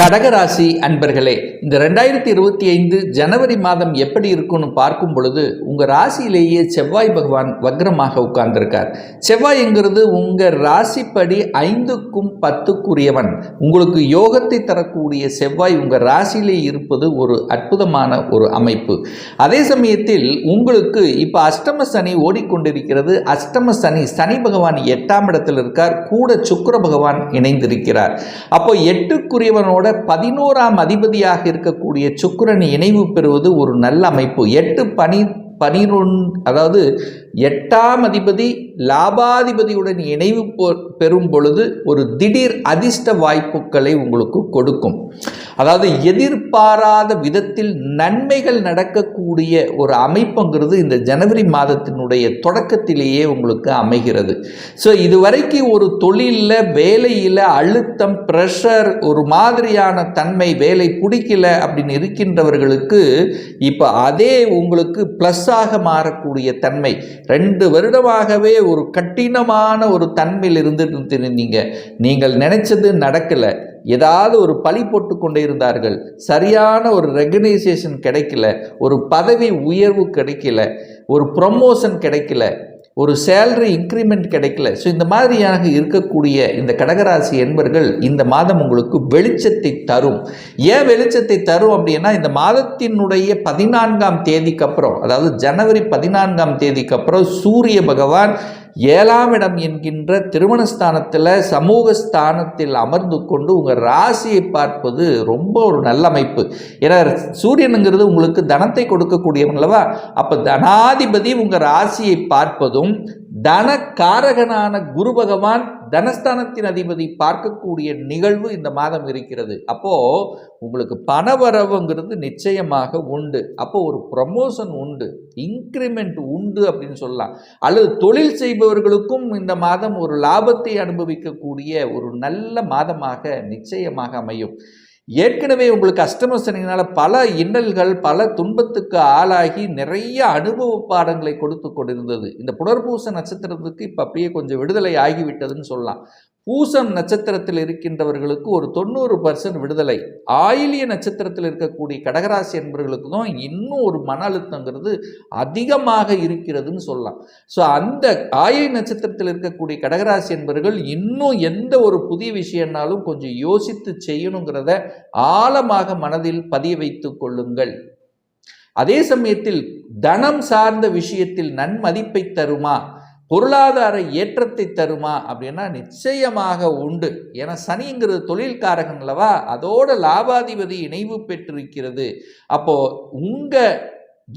கடகராசி அன்பர்களே இந்த ரெண்டாயிரத்தி இருபத்தி ஐந்து ஜனவரி மாதம் எப்படி இருக்கும்னு பார்க்கும் பொழுது உங்கள் ராசியிலேயே செவ்வாய் பகவான் வக்ரமாக உட்கார்ந்திருக்கார். செவ்வாய்ங்கிறது உங்கள் ராசிப்படி ஐந்துக்கும் பத்துக்குரியவன். உங்களுக்கு யோகத்தை தரக்கூடிய செவ்வாய் உங்கள் ராசியிலே இருப்பது ஒரு அற்புதமான ஒரு அமைப்பு. அதே சமயத்தில் உங்களுக்கு இப்போ அஷ்டம சனி ஓடிக்கொண்டிருக்கிறது. அஷ்டம சனி சனி பகவான் எட்டாம் இடத்தில் இருக்கார். கூட சுக்கர பகவான் இணைந்திருக்கிறார். அப்போ எட்டுக்குரியவனோட பதினோராம் அதிபதியாக இருக்கக்கூடிய சுக்கிரன் இணைவு பெறுவது ஒரு நல்ல அமைப்பு. எட்டு பனி பனிரொன் அதாவது எட்டாம் அதிபதி லாபாதிபதியுடன் இணைவு பெறும் பொழுது ஒரு திடீர் அதிர்ஷ்ட வாய்ப்புகளை உங்களுக்கு கொடுக்கும். அதாவது எதிர்பாராத விதத்தில் நன்மைகள் நடக்கக்கூடிய ஒரு அமைப்புங்கிறது இந்த ஜனவரி மாதத்தினுடைய தொடக்கத்திலேயே உங்களுக்கு அமைகிறது. ஸோ இதுவரைக்கும் ஒரு தொழிலில் வேலையில் அழுத்தம் ப்ரெஷர் ஒரு மாதிரியான தன்மை வேலை பிடிக்கல அப்படின்னு இருக்கின்றவர்களுக்கு இப்போ அதே உங்களுக்கு ப்ளஸ்ஸாக மாறக்கூடிய தன்மை. ரெண்டு வருடமாகவே ஒரு கடினமான ஒரு தன்மையில் இருந்துட்டு இருந்தீங்க. நீங்கள் நினைச்சது நடக்கலை. ஏதாவது ஒரு பழி போட்டு கொண்டே இருந்தார்கள். சரியான ஒரு ரெகனைசேஷன் கிடைக்கல. ஒரு பதவி உயர்வு கிடைக்கல. ஒரு ப்ரொமோஷன் கிடைக்கல. ஒரு சேலரி இன்க்ரிமெண்ட் கிடைக்கல. ஸோ இந்த மாதிரியாக இருக்கக்கூடிய இந்த கடகராசி என்பர்கள் இந்த மாதம் உங்களுக்கு வெளிச்சத்தை தரும். ஏன் வெளிச்சத்தை தரும் அப்படின்னா இந்த மாதத்தினுடைய பதினான்காம் தேதிக்கு அப்புறம் அதாவது ஜனவரி பதினான்காம் தேதிக்கு அப்புறம் சூரிய பகவான் ஏழாம் இடம் என்கின்ற திருமணஸ்தானத்தில் சமூக ஸ்தானத்தில் அமர்ந்து கொண்டு உங்கள் ராசியை பார்ப்பது ரொம்ப ஒரு நல்ல அமைப்பு. ஏன்னா சூரியனுங்கிறது உங்களுக்கு தனத்தை கொடுக்கக்கூடியவன் அல்லவா? அப்போ தனாதிபதி உங்கள் ராசியை பார்ப்பதும் தனக்காரகனான குரு பகவான் தனஸ்தானத்தின் அதிபதி பார்க்கக்கூடிய நிகழ்வு இந்த மாதம் இருக்கிறது. அப்போ உங்களுக்கு பணவரவுங்கிறது நிச்சயமாக உண்டு. அப்போ ஒரு ப்ரமோஷன் உண்டு. இன்க்ரிமெண்ட் உண்டு அப்படின்னு சொல்லலாம். அல்லது தொழில் செய்பவர்களுக்கும் இந்த மாதம் ஒரு லாபத்தை அனுபவிக்கக்கூடிய ஒரு நல்ல மாதமாக நிச்சயமாக அமையும். ஏற்கனவே உங்களுக்கு அஷ்டம சனியினால் பல இன்னல்கள் பல துன்பத்துக்கு ஆளாகி நிறைய அனுபவ பாடங்களை கொடுத்து கொண்டிருந்தது. இந்த புனர்பூச நட்சத்திரத்துக்கு இப்போ அப்படியே கொஞ்சம் விடுதலை ஆகிவிட்டதுன்னு சொல்லலாம். பூசம் நட்சத்திரத்தில் இருக்கின்றவர்களுக்கு ஒரு தொண்ணூறு பர்சன்ட் விடுதலை. ஆயிலிய நட்சத்திரத்தில் இருக்கக்கூடிய கடகராசி என்பவர்களுக்கு தான் இன்னும் ஒரு மன அழுத்தங்கிறது அதிகமாக இருக்கிறதுன்னு சொல்லலாம். ஸோ அந்த ஆயிலி நட்சத்திரத்தில் இருக்கக்கூடிய கடகராசி என்பவர்கள் இன்னும் எந்த ஒரு புதிய விஷயம்னாலும் கொஞ்சம் யோசித்து செய்யணுங்கிறத ஆழமாக மனதில் பதிய வைத்து கொள்ளுங்கள். அதே சமயத்தில் தனம் சார்ந்த விஷயத்தில் நன்மதிப்பை தருமா? பொருளாதார ஏற்றத்தை தருமா அப்படின்னா நிச்சயமாக உண்டு. ஏன்னா சனிங்கிறது தொழில்காரகன் அல்லவா? அதோட லாபாதிபதி இணைவு பெற்றிருக்கிறது. அப்போ உங்க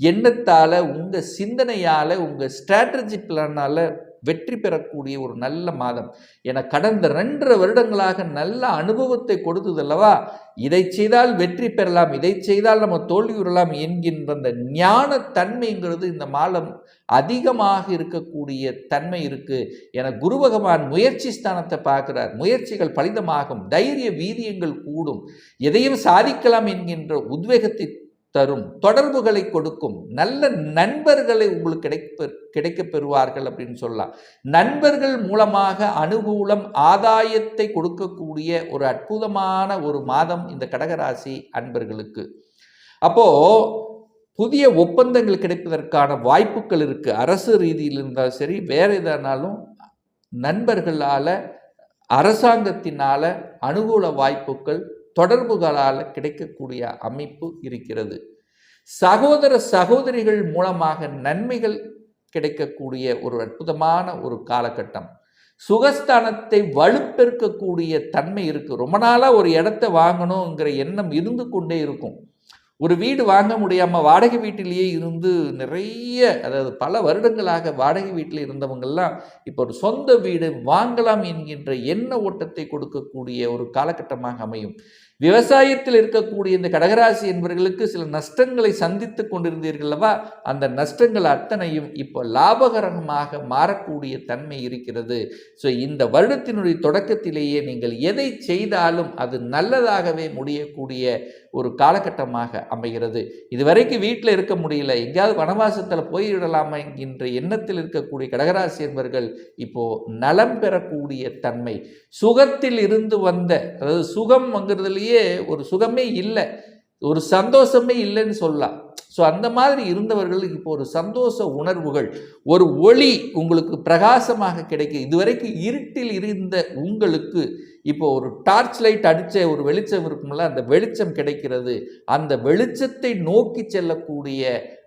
எண்ணத்தால் உங்கள் சிந்தனையால் உங்கள் ஸ்ட்ராட்டஜி பிளானால வெற்றி பெறக்கூடிய ஒரு நல்ல மாதம். என கடந்த ரெண்டரை வருடங்களாக நல்ல அனுபவத்தை கொடுத்தது அல்லவா இதை செய்தால் வெற்றி பெறலாம் இதை செய்தால் நம்ம தோல்வியுறலாம் என்கின்ற அந்த ஞான தன்மைங்கிறது இந்த மாதம் அதிகமாக இருக்கக்கூடிய தன்மை இருக்கு. என குரு பகவான் முயற்சி ஸ்தானத்தை பார்க்கிறார். முயற்சிகள் பலிதமாகும் தைரிய வீரியங்கள் கூடும். எதையும் சாதிக்கலாம் என்கின்ற உத்வேகத்தை தரும் தொடர்புகளை கொடுக்கும் நல்ல நண்பர்களை உங்களுக்கு கிடைக்க கிடைக்கப் பெறுவார்கள் அப்படின்னு சொல்லலாம். நண்பர்கள் மூலமாக அனுகூலம் ஆதாயத்தை கொடுக்கக்கூடிய ஒரு அற்புதமான ஒரு மாதம் இந்த கடகராசி அன்பர்களுக்கு. அப்போ புதிய ஒப்பந்தங்கள் கிடைப்பதற்கான வாய்ப்புகள் இருக்குது அரசு ரீதியில் இருந்தாலும் சரி வேறு எதானாலும் நண்பர்களால் அரசாங்கத்தினால் அனுகூல வாய்ப்புகள் தொடர்புகளால் கிடைக்கக்கூடிய அமைப்பு இருக்கிறது. சகோதர சகோதரிகள் மூலமாக நன்மைகள் கிடைக்கக்கூடிய ஒரு அற்புதமான ஒரு காலகட்டம். சுகஸ்தானத்தை வலுப்பெருக்கக்கூடிய தன்மை இருக்குது ரொம்ப நாளாக ஒரு இடத்த வாங்கணுங்கிற எண்ணம் இருந்து கொண்டே இருக்கும். ஒரு வீடு வாங்க முடியாமல் வாடகை வீட்டிலேயே இருந்து நிறைய அதாவது பல வருடங்களாக வாடகை வீட்டில் இருந்தவங்கெல்லாம் இப்போ ஒரு சொந்த வீடு வாங்கலாம் என்கின்ற எண்ண ஓட்டத்தை கொடுக்கக்கூடிய ஒரு காலகட்டமாக அமையும். விவசாயத்தில் இருக்கக்கூடிய இந்த கடகராசி என்பவர்களுக்கு சில நஷ்டங்களை சந்தித்து கொண்டிருந்தீர்கள் அந்த நஷ்டங்கள் அத்தனையும் இப்போ லாபகரமாக மாறக்கூடிய தன்மை இருக்கிறது. ஸோ இந்த வருடத்தினுடைய தொடக்கத்திலேயே நீங்கள் எதை செய்தாலும் அது நல்லதாகவே முடியக்கூடிய ஒரு காலகட்டமாக அமைகிறது. இதுவரைக்கும் வீட்டில் இருக்க முடியல. எங்கேயாவது வனவாசத்தில் போய்விடலாமா என்கின்ற எண்ணத்தில் இருக்கக்கூடிய கடகராசி என்பர்கள் இப்போது நலம் பெறக்கூடிய தன்மை. சுகத்தில் இருந்து வந்த அதாவது சுகம் சுகம்ங்கிறதுலையே ஒரு சுகமே இல்லை. ஒரு சந்தோஷமே இல்லைன்னு சொல்லலாம். ஸோ அந்த மாதிரி இருந்தவர்களுக்கு இப்போ ஒரு சந்தோஷ உணர்வுகள் ஒரு ஒளி உங்களுக்கு பிரகாசமாக கிடைக்கும் இதுவரைக்கும் இருட்டில் இருந்த உங்களுக்கு இப்போ ஒரு டார்ச் லைட் அடித்த ஒரு வெளிச்சம் இருக்கும்ல அந்த வெளிச்சம் கிடைக்கிறது. அந்த வெளிச்சத்தை நோக்கி செல்லக்கூடிய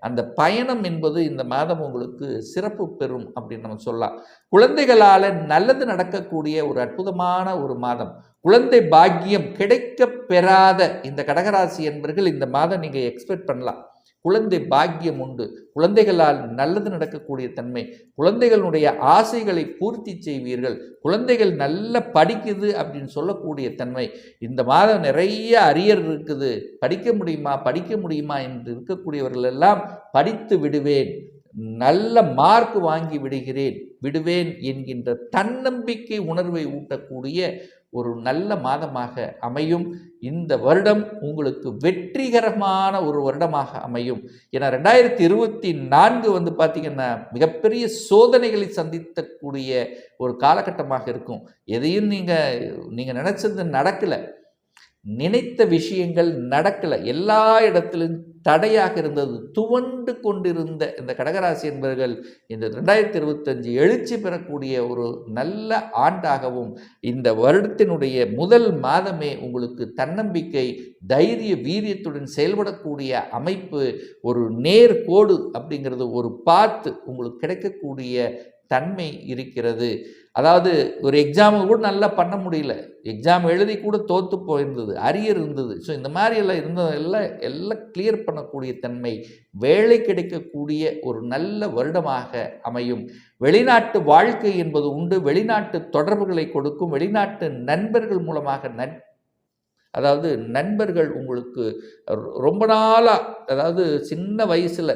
அந்த பயணம் என்பது இந்த மாதம் உங்களுக்கு சிறப்பு பெறும் அப்படின்னு நம்ம சொல்லலாம். குழந்தைகளால் நல்லது நடக்கக்கூடிய ஒரு அற்புதமான ஒரு மாதம். குழந்தை பாக்கியம் கிடைக்க பெறாத இந்த கடகராசி என்பர்கள் இந்த மாதம் நீங்கள் எக்ஸ்பெக்ட் பண்ணலாம். குழந்தை பாக்கியம் உண்டு. குழந்தைகளால் நல்லது நடக்கக்கூடிய தன்மை. குழந்தைகளுடைய ஆசைகளை பூர்த்தி செய்வீர்கள். குழந்தைகள் நல்ல படிக்குது அப்படின்னு சொல்லக்கூடிய தன்மை. இந்த மாதம் நிறைய அரியர் இருக்குது. படிக்க முடியுமா? படிக்க முடியுமா? என்று இருக்கக்கூடியவர்கள் எல்லாம் படித்து விடுவேன். நல்ல மார்க் வாங்கி விடுகிறேன். விடுவேன் என்கின்ற தன்னம்பிக்கை உணர்வை ஊட்டக்கூடிய ஒரு நல்ல மாதமாக அமையும். இந்த வருடம் உங்களுக்கு வெற்றிகரமான ஒரு வருடமாக அமையும். ஏன்னா ரெண்டாயிரத்தி இருபத்தி நான்கு வந்து பார்த்திங்கன்னா மிகப்பெரிய சோதனைகளை சந்தித்தக்கூடிய ஒரு காலகட்டமாக இருக்கும். எதையும் நீங்கள் நீங்கள் நினச்சது நடக்கலை. நினைத்த விஷயங்கள் நடக்கலை. எல்லா இடத்துலையும் தடையாக இருந்தது. துவண்டு கொண்டிருந்த இந்த கடகராசி என்பவர்கள் இந்த ரெண்டாயிரத்தி இருபத்தஞ்சு எழுச்சி பெறக்கூடிய ஒரு நல்ல ஆண்டாகவும் இந்த வருடத்தினுடைய முதல் மாதமே உங்களுக்கு தன்னம்பிக்கை தைரிய வீரியத்துடன் செயல்படக்கூடிய அமைப்பு ஒரு நேர் கோடு அப்படிங்கிறது ஒரு பார்த்து உங்களுக்கு கிடைக்கக்கூடிய தன்மை இருக்கிறது. அதாவது ஒரு எக்ஸாமு கூட நல்லா பண்ண முடியல. எக்ஸாம் எழுதி கூட தோற்று போயிருந்தது அரியர் இருந்தது. ஸோ இந்த மாதிரி எல்லாம் இருந்ததெல்லாம் எல்லாம் கிளியர் பண்ணக்கூடிய தன்மை வேலை கிடைக்கக்கூடிய ஒரு நல்ல வருடமாக அமையும். வெளிநாட்டு வாழ்க்கை என்பது உண்டு. வெளிநாட்டு தொடர்புகளை கொடுக்கும். வெளிநாட்டு நண்பர்கள் மூலமாக நன் அதாவது நண்பர்கள் உங்களுக்கு ரொம்ப நாளாக அதாவது சின்ன வயசில்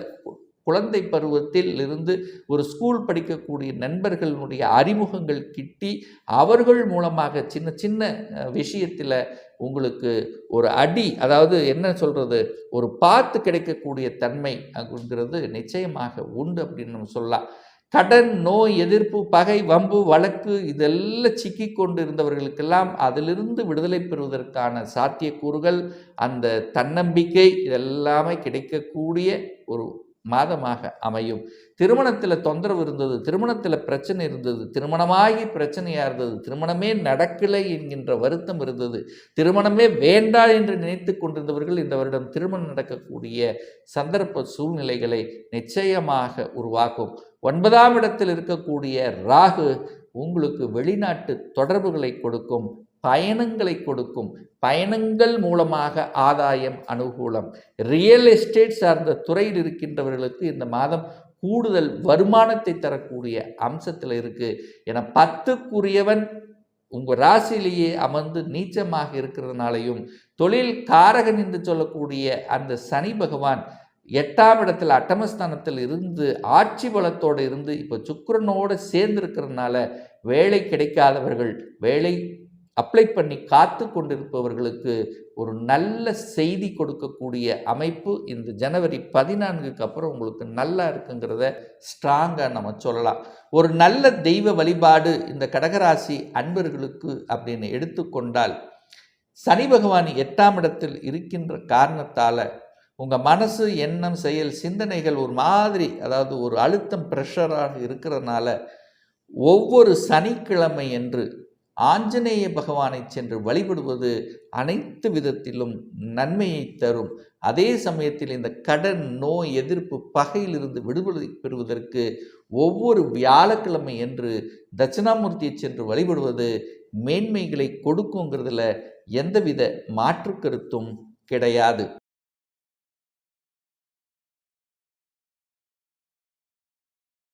குழந்தை பருவத்தில் இருந்து ஒரு ஸ்கூல் படிக்கக்கூடிய நண்பர்களுடைய அறிமுகங்கள் கிட்டி அவர்கள் மூலமாக சின்ன சின்ன விஷயத்தில் உங்களுக்கு ஒரு அடி அதாவது என்ன சொல்கிறது ஒரு பார்த்து கிடைக்கக்கூடிய தன்மை அப்படிங்கிறது நிச்சயமாக உண்டு அப்படின்னு நம்ம சொல்லலாம். கடன் நோய் எதிர்ப்பு பகை வம்பு வழக்கு இதெல்லாம் சிக்கி கொண்டு இருந்தவர்களுக்கெல்லாம் அதிலிருந்து விடுதலை பெறுவதற்கான சாத்தியக்கூறுகள் அந்த தன்னம்பிக்கை இதெல்லாமே கிடைக்கக்கூடிய ஒரு மாதமாக அமையும். திருமணத்தில் தொந்தரவு இருந்தது திருமணத்தில் பிரச்சனை இருந்தது திருமணமாகி பிரச்சனையாக இருந்தது திருமணமே நடக்கலை என்கின்ற வருத்தம் இருந்தது. திருமணமே வேண்டாம் என்று நினைத்து கொண்டிருந்தவர்கள் இந்த வருடம் திருமணம் நடக்கக்கூடிய சந்தர்ப்ப சூழ்நிலைகளை நிச்சயமாக உருவாக்கும். ஒன்பதாம் இடத்தில் இருக்கக்கூடிய ராகு உங்களுக்கு வெளிநாட்டு தொடர்புகளை கொடுக்கும். பயணங்களை கொடுக்கும். பயணங்கள் மூலமாக ஆதாயம் அனுகூலம். ரியல் எஸ்டேட் சார்ந்த துறையில் இருக்கின்றவர்களுக்கு இந்த மாதம் கூடுதல் வருமானத்தை தரக்கூடிய அம்சத்தில் இருக்குது என பத்துக்குரியவன் உங்கள் ராசியிலேயே அமர்ந்து நீச்சமாக இருக்கிறதுனாலையும் தொழில் காரகன் என்று சொல்லக்கூடிய அந்த சனி பகவான் எட்டாம் இடத்தில் அட்டமஸ்தானத்தில் இருந்து ஆட்சி பலத்தோடு இருந்து இப்போ சுக்கரனோடு சேர்ந்து இருக்கிறதுனால வேலை கிடைக்காதவர்கள் வேலை அப்ளை பண்ணி காத்து கொண்டிருப்பவர்களுக்கு ஒரு நல்ல செய்தி கொடுக்கக்கூடிய அமைப்பு இந்த ஜனவரி பதினான்குக்கு அப்புறம் உங்களுக்கு நல்லா இருக்குங்கிறத ஸ்ட்ராங்காக நம்ம சொல்லலாம். ஒரு நல்ல தெய்வ வழிபாடு இந்த கடகராசி அன்பர்களுக்கு அப்படின்னு எடுத்துக்கொண்டால் சனி பகவான் எட்டாம் இடத்தில் இருக்கின்ற காரணத்தால் உங்கள் மனசு எண்ணம் செயல் சிந்தனைகள் ஒரு மாதிரி அதாவது ஒரு அழுத்தம் ப்ரெஷராக இருக்கிறதுனால ஒவ்வொரு சனிக்கிழமை என்று ஆஞ்சநேய பகவானை சென்று வழிபடுவது அனைத்து விதத்திலும் நன்மையை தரும். அதே சமயத்தில் இந்த கடன் நோய் எதிர்ப்பு பகையிலிருந்து விடுதலை பெறுவதற்கு ஒவ்வொரு வியாழக்கிழமை என்று தட்சிணாமூர்த்தியை சென்று வழிபடுவது மேன்மைகளை கொடுக்குங்கிறதுல எந்தவித மாற்று கருத்தும் கிடையாது.